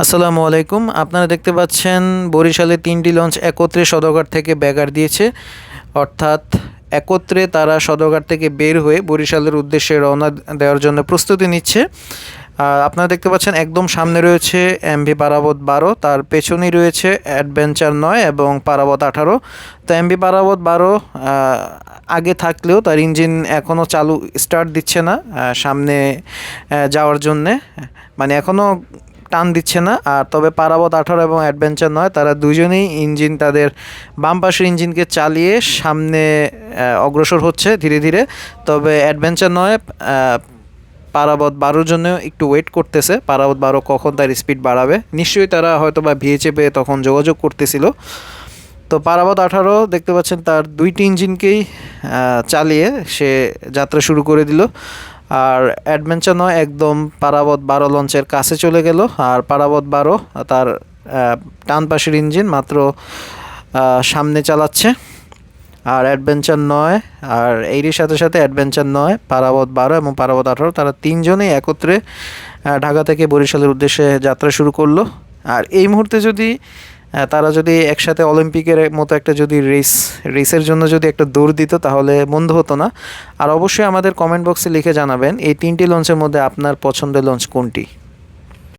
আসসালামু আলাইকুম। আপনারা দেখতে পাচ্ছেন বরিশালে তিনটি লঞ্চ একত্রে সদরঘাট থেকে ব্যাগার দিয়েছে। অর্থাৎ একত্রে তারা সদরঘাট থেকে বের হয়ে বরিশালের উদ্দেশ্যে রওনা দেওয়ার জন্য প্রস্তুতি নিচ্ছে। আপনারা দেখতে পাচ্ছেন একদম সামনে রয়েছে এমভি পারাবত বারো, তার পেছনেই রয়েছে অ্যাডভেঞ্চার নয় এবং পারাবত আঠারো। তো এমভি পারাবত বারো আগে থাকলেও তার ইঞ্জিন এখনও চালু স্টার্ট দিচ্ছে না সামনে যাওয়ার জন্যে। মানে এখনও টান দিচ্ছে না। আর তবে পারাবত আঠারো এবং অ্যাডভেঞ্চার নয়, তারা দুজনেই ইঞ্জিন তাদের বাম পাশের ইঞ্জিনকে চালিয়ে সামনে অগ্রসর হচ্ছে ধীরে ধীরে। তবে অ্যাডভেঞ্চার নয় পারাবত বারোর জন্য একটু ওয়েট করতেছে। পারাবত বারো কখন তার স্পিড বাড়াবে? নিশ্চয়ই তারা হয়তো বা ভিএচএপে তখন যোগাযোগ করতেছিল। তো পারাবত আঠারো, দেখতে পাচ্ছেন তার দুইটি ইঞ্জিনকেই চালিয়ে সে যাত্রা শুরু করে দিল। আর অ্যাডভেঞ্চার নয়, একদম পারাবত বারো লঞ্চের কাছে চলে গেল। আর পারাবত বারো, তার ডান পাশের ইঞ্জিন মাত্র সামনে চালাচ্ছে। আর অ্যাডভেঞ্চার নয়, আর এরই সাথে সাথে অ্যাডভেঞ্চার নয়, পারাবত বারো এবং পারাবত আঠারো, তারা তিনজনেই একত্রে ঢাকা থেকে বরিশালের উদ্দেশ্যে যাত্রা শুরু করল। আর এই মুহূর্তে যদি তারা যদি একসাথে অলিম্পিকের মতো একটা যদি রেস রেসের জন্য যদি একটা দৌড় দিত, তাহলে মন্দ হতো না। আর অবশ্যই আমাদের কমেন্ট বক্সে লিখে জানাবেন, এই তিনটি লঞ্চের মধ্যে আপনার পছন্দের লঞ্চ কোনটি?